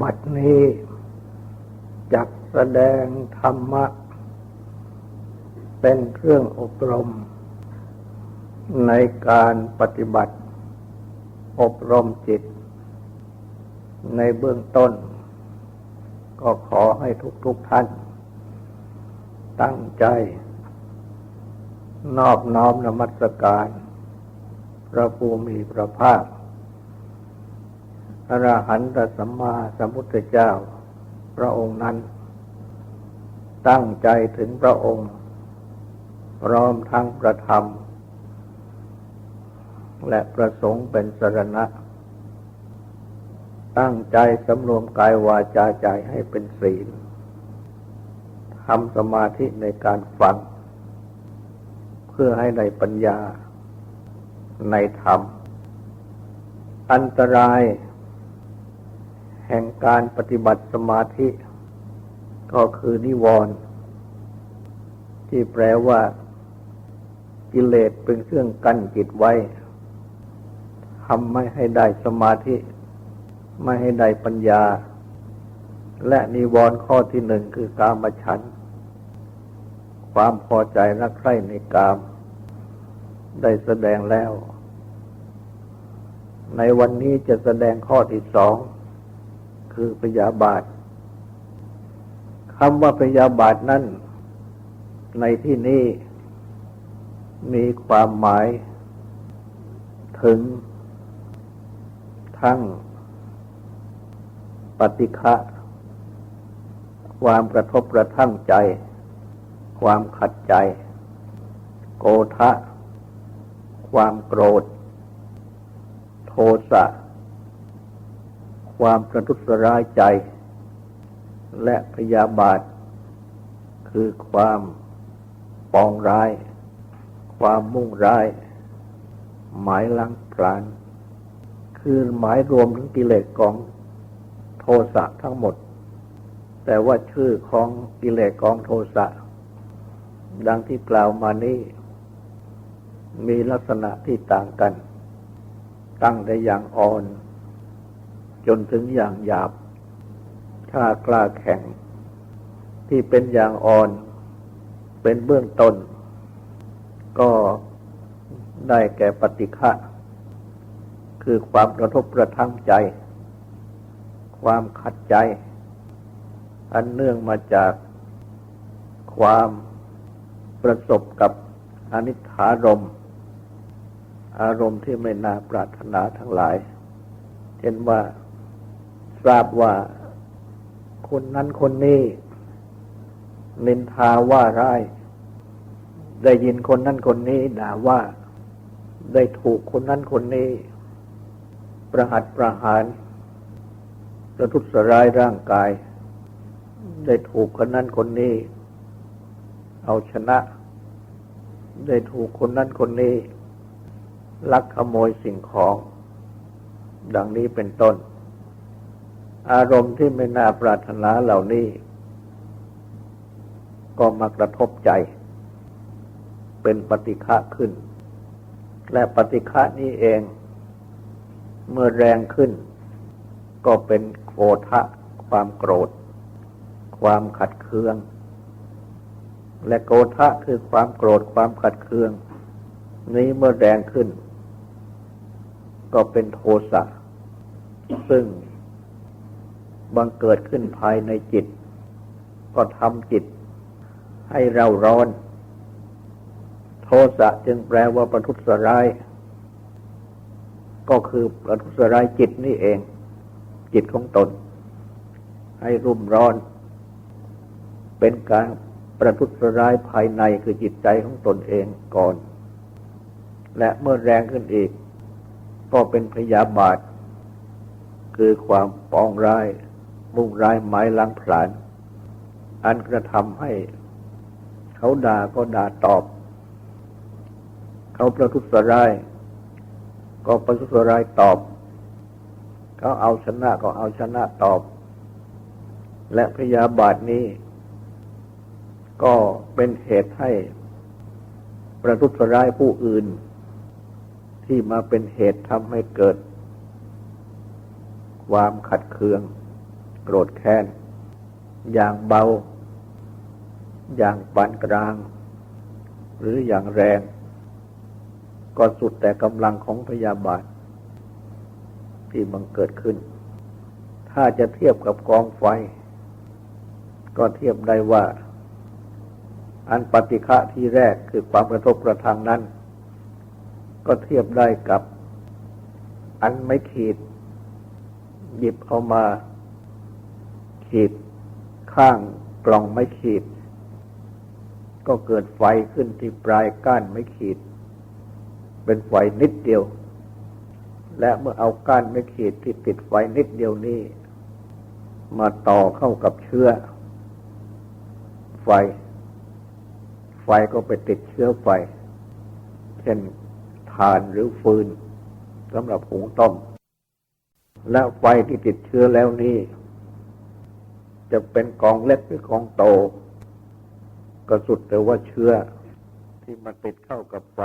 บัดนี้จักแสดงธรรมะ เป็นเครื่องอบรม ในการปฏิบัติ อบรมจิต ในเบื้องต้น ก็ขอให้ทุกๆทท่าน ตั้งใจ นอบน้อมนมัสการ พระภูมิพระภาค อรหันตสัมมาสัมพุทธเจ้า พระองค์นั้น ตั้งใจถึงพระองค์ พร้อมทั้งประธรรม และประสงค์เป็นสรณะ ตั้งใจสำรวมกายวาจาใจให้เป็นศีลทำสมาธิในการฟัง เพื่อให้ในปัญญาในธรรม อันตราย แห่งการปฏิบัติสมาธิ ก็คือนิวรณ์ที่แปลว่ากิเลสเป็นเครื่องกั้นจิตไว้ทำไม่ให้ได้สมาธิ ไม่ให้ได้ปัญญา และนิวรณ์ข้อที่หนึ่งคือกามฉัน ความพอใจรักใคร่ในกาม ได้แสดงแล้ว ในวันนี้จะแสดงข้อที่สอง คือพยาบาทคำว่าพยาบาทนั้น ในที่นี้มีความหมาย ถึง ทั้ง ปฏิฆะความกระทบกระทั่งใจ ความขัดใจ โกทะ ความโกรธ โทสะ ความประทุษร้ายใจ และพยาบาท คือความปองร้าย ความมุ่งร้าย หมายลังพราน คือหมายรวมถึงกิเลสของโทสะทั้งหมด แต่ว่าชื่อของกิเลสของโทสะ ดังที่กล่าวมานี้ มีลักษณะที่ต่างกัน ตั้งได้อย่างอ่อน จนถึงอย่างหยาบ ถ้ากล้าแข็ง ที่เป็นอย่างอ่อน เป็นเบื้องต้น ก็ได้แก่ปฏิฆะคือความกระทบกระทั่งใจ ความขัดใจ อันเนื่องมาจากความประสบกับอนิถารม อารมณ์ที่ไม่น่าปรารถนาทั้งหลาย เช่นว่า ทราบว่าคนนั้นคนนี้นินทาว่าร้าย ได้ยินคนนั้นคนนี้ด่าว่า ได้ถูกคนนั้นคนนี้ ประหัตประหารประทุษร้ายร่างกาย ได้ถูกคนนั้นคนนี้ เอาชนะ ได้ถูกคนนั้นคนนี้ ลักขโมยสิ่งของ ดังนี้เป็นต้น อารมณ์ที่ไม่น่าปรารถนาเหล่านี้ ก็มากระทบใจ เป็นปฏิฆะขึ้น และปฏิฆะนี้เอง เมื่อแรงขึ้น ก็เป็นโกทะ ความโกรธ ความขัดเคือง และโกทะคือความโกรธความขัดเคือง นี้เมื่อแรงขึ้น ก็เป็นโทสะซึ่ง บังเกิดขึ้นภายในจิต ก็ทำจิต ให้เราร้อน โทสะจึงแปลว่าประทุษร้าย ก็คือประทุษร้ายจิตนี่เอง จิตของตน ให้รุ่มร้อน เป็นการประทุษร้ายภายในคือจิตใจของตนเองก่อน และเมื่อแรงขึ้นอีก ก็เป็นพยาบาท คือความปองร้าย มุ่งร้ายหมายล้างผลาญอันกระทำให้เขาด่าก็ด่าตอบ เขาประทุษร้าย ก็ประทุษร้ายตอบ เขาเอาชนะก็เอาชนะตอบ และพยาบาทนี้ ก็เป็นเหตุให้ประทุษร้ายผู้อื่น ที่มาเป็นเหตุทำให้เกิด ความขัดเคือง รธแค้น อย่างเบา อย่างปานกลาง หรืออย่างแรง ก็สุดแต่กำลังของพยาบาท ที่มันเกิดขึ้น ถ้าจะเทียบกับกองไฟ ก็เทียบได้ว่า อันปฏิฆะที่แรกคือความกระทบกระทั่งนั้น ก็เทียบได้กับอันไม่ขีด หยิบเอามา ขีด ข้างกล่องไม่ขีด ก็เกิดไฟขึ้นที่ปลายก้านไม่ขีด เป็นไฟนิดเดียว และเมื่อเอาก้านไม่ขีดที่ติดไฟนิดเดียวนี้ มาต่อเข้ากับเชื้อ ไฟ ไฟก็ไปติดเชื้อไฟ เช่นถ่านหรือฟืนสำหรับหุงต้มและไฟที่ติดเชื้อแล้วนี้ จะเป็นกองเล็กหรือกองโต ก็สุดแต่ว่าเชื้อที่มันติดเข้ากับไฟ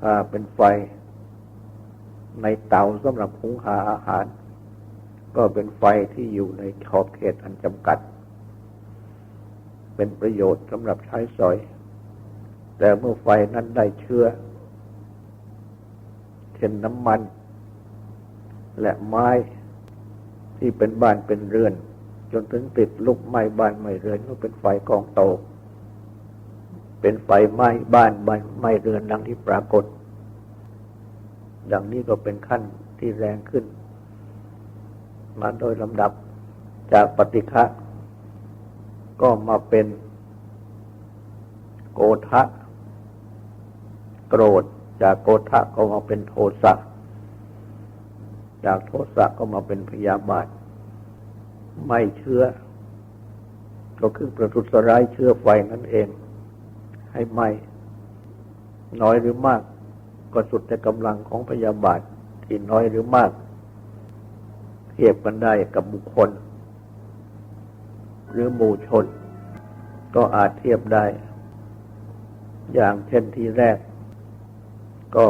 ถ้าเป็นไฟ ในเตาสำหรับหุงหาอาหาร ก็เป็นไฟที่อยู่ในขอบเขตอันจำกัด เป็นประโยชน์สำหรับใช้สอย แต่เมื่อไฟนั้นได้เชื้อ เช่นน้ำมัน และไม้ที่เป็นบ้านเป็นเรือน จนถึงติดลุกไหม้บ้านไหม้เรือนก็เป็นไฟกองโต เป็นไฟไหม้บ้านไหม้เรือนดังที่ปรากฏ ดังนี้ก็เป็นขั้นที่แรงขึ้น มาโดยลำดับจากปฏิฆะก็มาเป็นโกทะโกรธ จากโกธะก็มาเป็นโทสะ จากโทสะก็มาเป็นพยาบาท ไม่เชื้อ ก็คือประทุษร้ายเชื้อไฟนั่นเอง ให้ไหมน้อยหรือมาก ก็สุดแต่กำลังของพยาบาทที่น้อยหรือมาก เทียบกันได้กับบุคคล หรือหมู่ชน ก็อาจเทียบได้ อย่างเช่นที่แรก ก็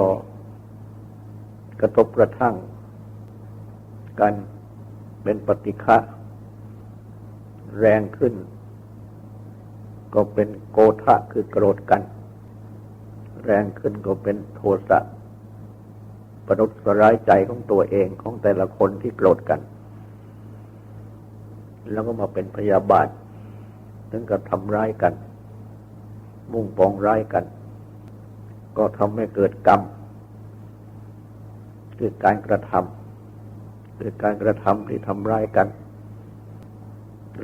กระทบกระทั่งกันเป็นปฏิฆะ แรงขึ้น ก็เป็นโกทะคือโกรธกัน แรงขึ้นก็เป็นโทสะประนุษร้ายใจของตัวเองของแต่ละคนที่โกรธกัน แล้วก็มาเป็นพยาบาทถึงกับทำร้ายกัน มุ่งปองร้ายกัน ก็ทำให้เกิดกรรมคือการกระทำคือการกระทำที่ทำร้ายกัน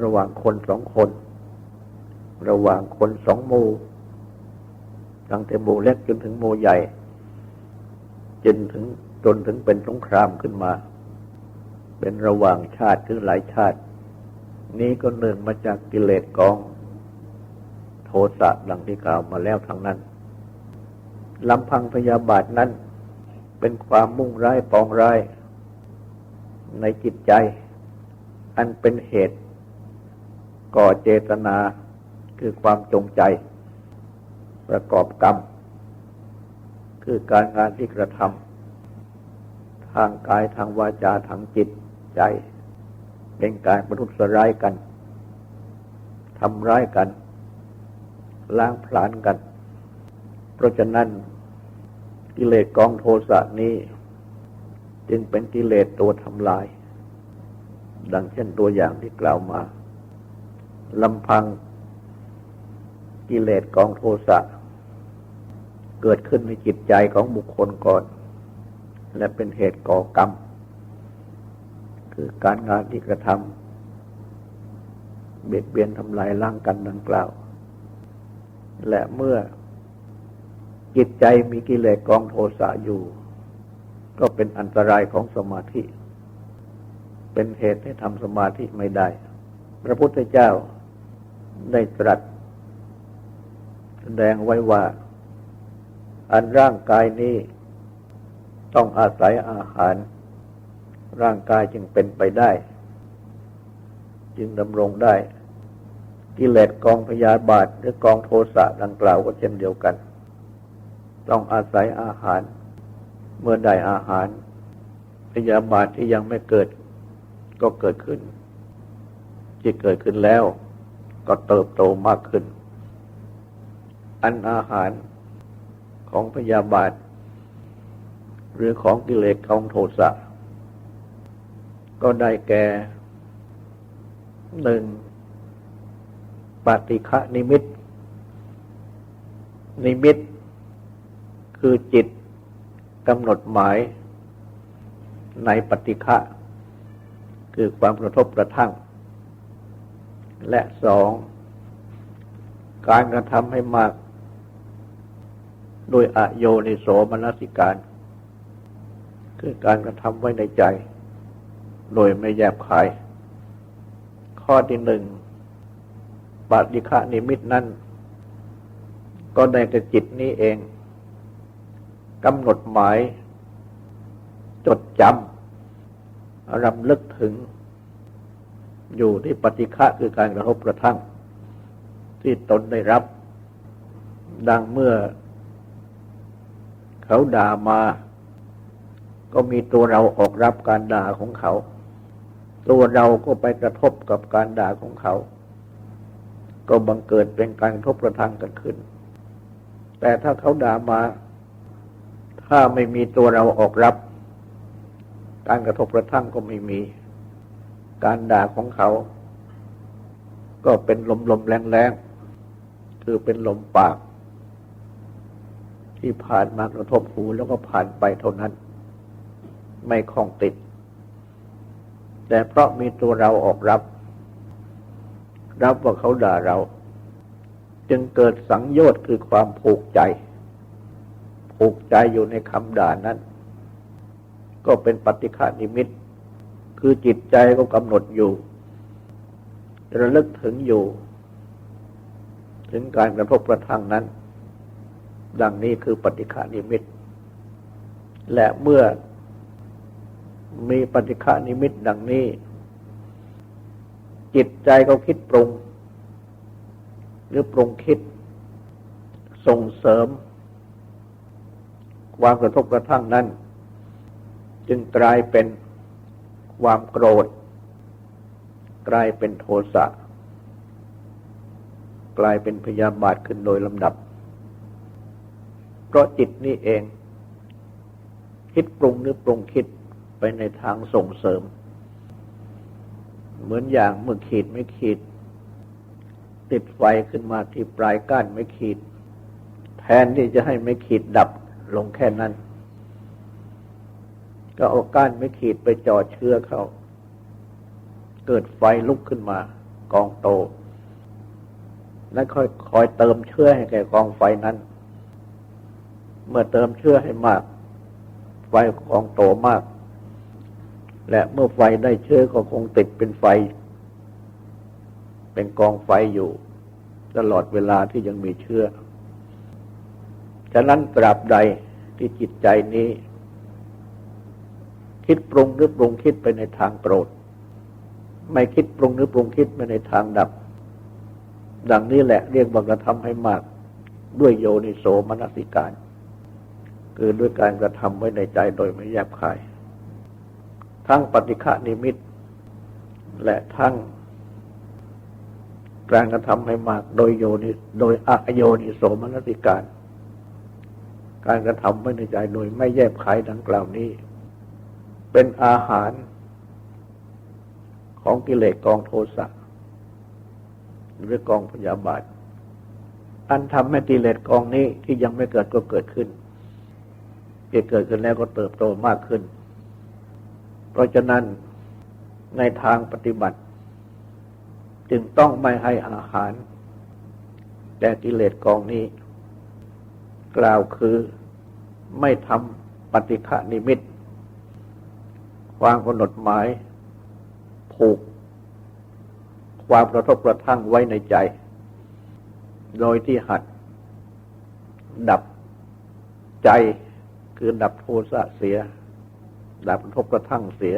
ระหว่างคนสองคน ระหว่างคนสองหมู่ตั้งแต่หมู่เล็กจนถึงหมู่ใหญ่ จนถึงจนถึงเป็นสงครามขึ้นมา เป็นระหว่างชาติถึงหลายชาติ นี้ก็เนื่องมาจากกิเลสกอง โทสะดังที่กล่าวมาแล้วทางนั้นลำพังพยาบาทนั้น เป็นความมุ่งร้ายปองร้ายในจิตใจ อันเป็นเหตุ ก่อเจตนาคือความจงใจ ประกอบกรรม คือการงานที่กระทำทางกายทางวาจาทางจิตใจ เป็นการประทุษร้ายกันทำร้ายกัน ล้างผลาญกัน เพราะฉะนั้นกิเลสกองโทสะนี้ จึงเป็นกิเลสตัวทำลาย ดังเช่นตัวอย่างที่กล่าวมา ลำพังกิเลสกองโทสะ เกิดขึ้นในจิตใจของบุคคลก่อน และเป็นเหตุก่อกรรม คือการงานที่กระทำเบียดเบียนทำลายร่างกันดังกล่าว และเมื่อจิตใจมีกิเลสกองโทสะอยู่ ก็เป็นอันตรายของสมาธิ เป็นเหตุให้ทำสมาธิไม่ได้ พระพุทธเจ้า ได้ตรัส แสดงไว้ว่า อันร่างกายนี้ต้องอาศัยอาหาร ร่างกายจึงเป็นไปได้ จึงดำรงได้ กิเลสกองพยาบาทหรือกองโทสะดังกล่าวก็เช่นเดียวกัน ต้องอาศัยอาหาร เมื่อได้อาหาร พยาบาทที่ยังไม่เกิดก็เกิดขึ้น ที่เกิดขึ้นแล้ว ก็เติบโตมากขึ้น อันอาหารของพยาบาท หรือของกิเลสของโทสะ ก็ได้แก่หนึ่งปฏิฆะนิมิต นิมิต คือจิตกำหนดหมายในปฏิฆะคือความกระทบกระทั่ง และสอง การกระทำให้มาก โดยอโยนิโสมนสิการ คือการกระทำไว้ในใจ โดยไม่แยบขาย ข้อที่หนึ่งปฏิฆะนิมิตนั้น ก็ได้แก่จิตนี้เองกำหนดหมาย จดจำรำลึกถึง อยู่ที่ปฏิฆะคือการกระทบกระทั่ง ที่ตนได้รับ ดังเมื่อ เขาด่ามา ก็มีตัวเราออกรับการด่าของเขา ตัวเราก็ไปกระทบกับการด่าของเขา ก็บังเกิดเป็นการกระทบกระทั่งกันขึ้น แต่ถ้าเขาด่ามา ถ้าไม่มีตัวเราออกรับ การกระทบกระทั่งก็ไม่มี การด่าของเขา ก็เป็นลมลมแรงแรงคือเป็นลมปาก ที่ผ่านมากระทบหูแล้วก็ผ่านไปเท่านั้น ไม่คล้องติด แต่เพราะมีตัวเราออกรับ รับว่าเขาด่าเรา จึงเกิดสังโยชน์คือความผูกใจ ผูกใจอยู่ในคำด่านั้น ก็เป็นปฏิฆานิมิต คือจิตใจก็กำหนดอยู่ ระลึกถึงอยู่ ถึงการกระทบกระทั่งนั้น ดังนี้คือปฏิฆานิมิต และเมื่อมีปฏิฆานิมิตดังนี้ จิตใจก็คิดปรุง หรือปรุงคิด ส่งเสริม ความกระทบกระทั่งนั้น จึงกลายเป็น ความโกรธ กลายเป็นโทสะกลายเป็นพยาบาทขึ้นโดยลำดับ เพราะจิตนี่เอง คิดปรุงหรือปรุงคิดไปในทางส่งเสริม เหมือนอย่างเมื่อขีดไม่ขีด ติดไฟขึ้นมาที่ปลายก้านไม่ขีด แทนที่จะให้ไม่ขีดดับลงแค่นั้น ก็เอาก้านไม่ขีดไปจ่อเชื้อเขาเกิดไฟลุกขึ้นมา กองโต แล้วค่อยคอยเติมเชื้อให้แก่กองไฟนั้น เมื่อเติมเชื้อให้มาก ไฟกองโตมาก และเมื่อไฟได้เชื้อก็คงติดเป็นไฟ เป็นกองไฟอยู่ ตลอดเวลาที่ยังมีเชื้อ ฉะนั้นตราบใดที่จิตใจนี้ คิดปรุงหรือปรุงคิดไปในทางโกรธ ไม่คิดปรุงหรือปรุงคิดไปในทางดับ ดังนี้แหละเรียกว่ากระทำให้มาก ด้วยโยนิโสมนสิการ คือด้วยการกระทำไว้ในใจโดยไม่แยบคาย ทั้งปฏิฆานิมิต และทั้งการกระทำให้มากโดยโยนิโดยอโยนิโสมนสิการ การกระทำไว้ในใจโดยไม่แยบขายดังกล่าวนี้ เป็นอาหารของกิเลสกองโทสะหรือกองพยาบาท อันทำให้กิเลสกองนี้ที่ยังไม่เกิดก็เกิดขึ้นเกิดเกิดขึ้นแล้วก็เติบโตมากขึ้น เพราะฉะนั้นในทางปฏิบัติ จึงต้องไม่ให้อาหาร แต่กิเลสกองนี้ กล่าวคือไม่ทำปฏิฆานิมิต วามกำหนดหมาย ผูก ความกระทบกระทั่งไว้ในใจ โดยที่หัด ดับใจคือดับโทสะเสีย ดับกระทบกระทั่งเสีย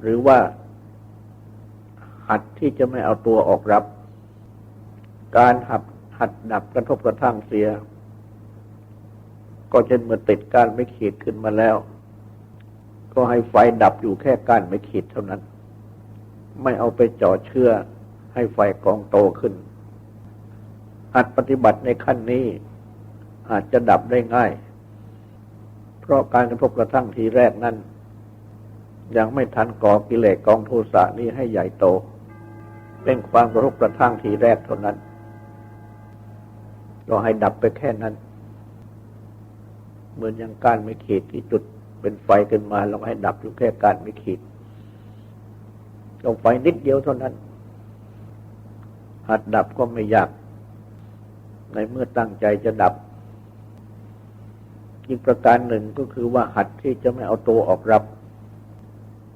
หรือว่าหัดที่จะไม่เอาตัวออกรับ การหัดหัดดับกระทบกระทั่งเสีย ก็เช่นเมื่อติดก้านไม่ขีดขึ้นมาแล้ว ก็ให้ไฟดับอยู่แค่ก้านไม่ขีดเท่านั้น ไม่เอาไปจ่อเชื้อให้ไฟกองโตขึ้น หัดปฏิบัติในขั้นนี้อาจจะดับได้ง่าย เพราะการกระทบกระทั่งทีแรกนั้น ยังไม่ทันก่อกิเลสกองโทสะนี้ให้ใหญ่โต เป็นความกระทบกระทั่งทีแรกเท่านั้น เราให้ดับไปแค่นั้น เหมือนอย่างการไม่ขีดที่จุด เป็นไฟขึ้นมาเราให้ดับอยู่แค่การไม่ขีดลงไฟนิดเดียวเท่านั้น หัดดับก็ไม่ยาก ในเมื่อตั้งใจจะดับ อีกประการหนึ่งก็คือว่าหัดที่จะไม่เอาตัวออกรับ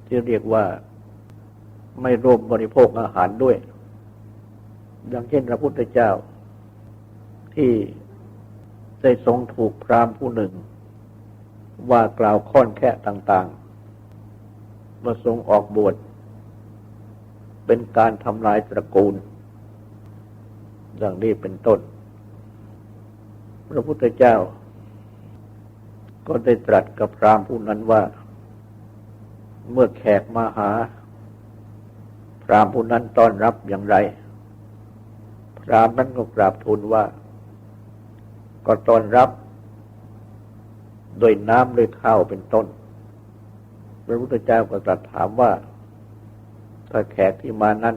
ที่เรียกว่าไม่ร่วมบริโภคอาหารด้วย ดังเช่นพระพุทธเจ้าที่ได้ทรงถูกพรามผู้หนึ่ง ว่ากล่าวค่อนแค่ต่างๆมาทรงออกบวชเป็นการทำลายตระกูลดังนี้เป็นต้น พระพุทธเจ้า ก็ได้ตรัสกับพรามผู้นั้นว่า เมื่อแขกมาหา พรามผู้นั้นต้อนรับอย่างไร พรามนั้นก็กราบทูลว่า ก็ต้อนรับ โดยน้ำโดยข้าวเป็นต้น พระพุทธเจ้าก็ตรัสถามว่า ถ้าแขกที่มานั้น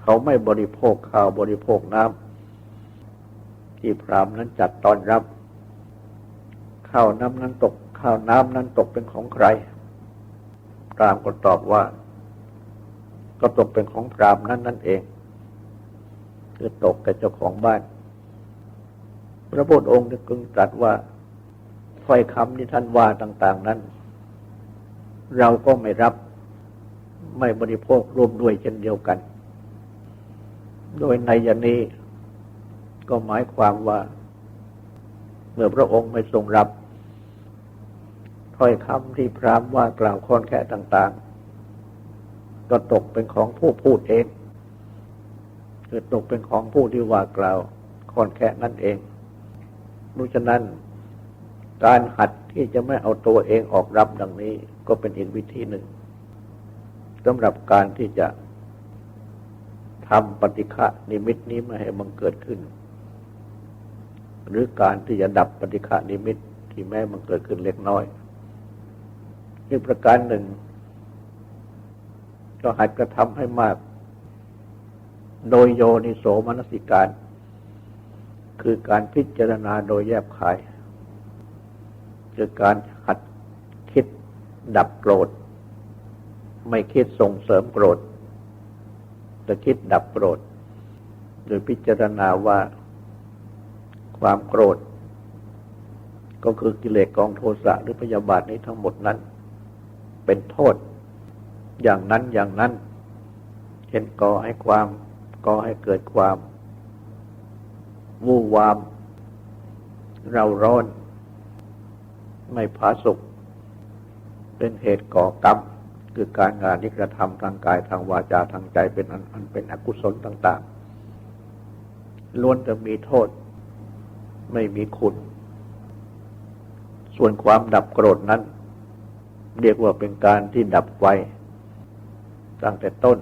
เขาไม่บริโภคข้าวบริโภคน้ำที่พรามนั้นจัดตอนรับ ข้าวน้ำนั้นตก ข้าวน้ำนั้นตกเป็นของใครพรามก็ตอบว่า ก็ตกเป็นของพรามนั้นนั่นเอง คือตกกับเจ้าของบ้าน พระพุทธองค์จึงตรัสว่า ถ้อยคำที่ท่านว่าต่าง ๆ นั้น เราก็ไม่รับไม่บริโภคร่วมด้วยเช่นเดียวกัน โดยในยนี้ ก็หมายความว่า เมื่อพระองค์ไม่ทรงรับถ้อยคำที่พรามว่ากล่าวค่อนแค่ต่าง ๆ ก็ตกเป็นของผู้พูดเองคือตกเป็นของผู้ที่ว่ากล่าวค่อนแค่นั่นเองเพราะฉะนั้น การหัดที่จะไม่เอาตัวเองออกรับดังนี้ก็เป็นอีกวิธีหนึ่งสำหรับการที่จะทำปฏิฆะนิมิตนี้ไม่ให้มันเกิดขึ้น หรือการที่จะดับปฏิฆะนิมิตที่แม้มันเกิดขึ้นเล็กน้อยอีกประการหนึ่ง ก็หัดกระทำให้มาก โดยโยนิโสมนสิการ คือการพิจารณาโดยแยบคาย คือการหัดคิดดับโกรธ ไม่คิดส่งเสริมโกรธ แต่คิดดับโกรธ โดยพิจารณาว่าความโกรธ ก็คือกิเลสกองโทสะหรือพยาบาทนี้ทั้งหมดนั้น เป็นโทษ อย่างนั้นอย่างนั้นเช่นก่อให้ความก่อให้เกิดความวู่วาม เราร้อน ไม่ผาสุกเป็นเหตุก่อกรรม คือการงานที่กระทำทางกายทางวาจาทางใจเป็นอันเป็นอกุศลต่าง ๆ ล้วนจะมีโทษ ไม่มีคุณ ส่วนความดับโกรธนั้น เรียกว่าเป็นการที่ดับไฟตั้งแต่ต้น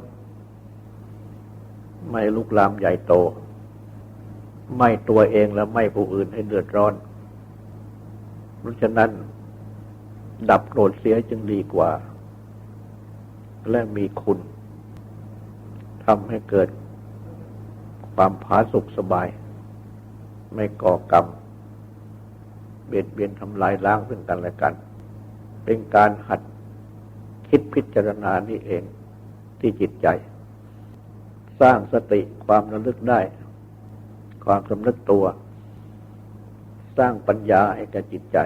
ไม่ลุกลามใหญ่โต ไม่ตัวเองและไม่ผู้อื่นให้เดือดร้อน เพราะฉะนั้น ดับโกรธเสียจึงดีกว่า และมีคุณทำให้เกิดความผาสุกสบาย ไม่ก่อกรรม เบียดเบียนทำลายล้างซึ่งกันและกัน เป็นการหัดคิดพิจารณานี่เองที่จิตใจ สร้างสติความระลึกได้ ความสำนึกตัว สร้างปัญญาให้แก่จิตใจ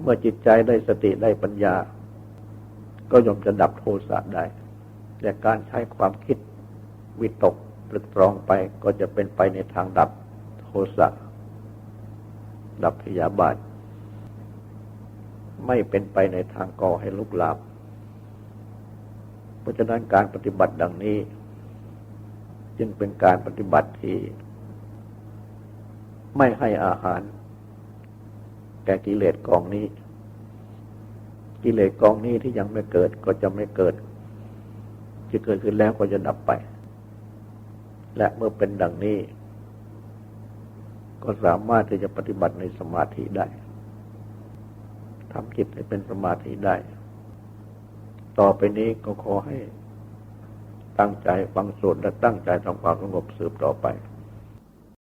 เมื่อจิตใจได้สติได้ปัญญา ก็ย่อมจะดับโทสะได้ แต่การใช้ความคิดวิตกตรึกตรองไปก็จะเป็นไปในทางดับโทสะดับพยาบาท ไม่เป็นไปในทางก่อให้ลุกลามเพราะฉะนั้นการปฏิบัติดังนี้ จึงเป็นการปฏิบัติที่ ไม่ให้อาหาร แก่กิเลสกองนี้ กิเลสกองนี้ที่ยังไม่เกิดก็จะไม่เกิดที่เกิดขึ้นแล้วก็จะดับไป และเมื่อเป็นดังนี้ ก็สามารถที่จะปฏิบัติในสมาธิได้ทำจิตให้เป็นสมาธิได้ ต่อไปนี้ก็ขอให้ตั้งใจฟังสวดและตั้งใจทำความสงบสืบต่อไป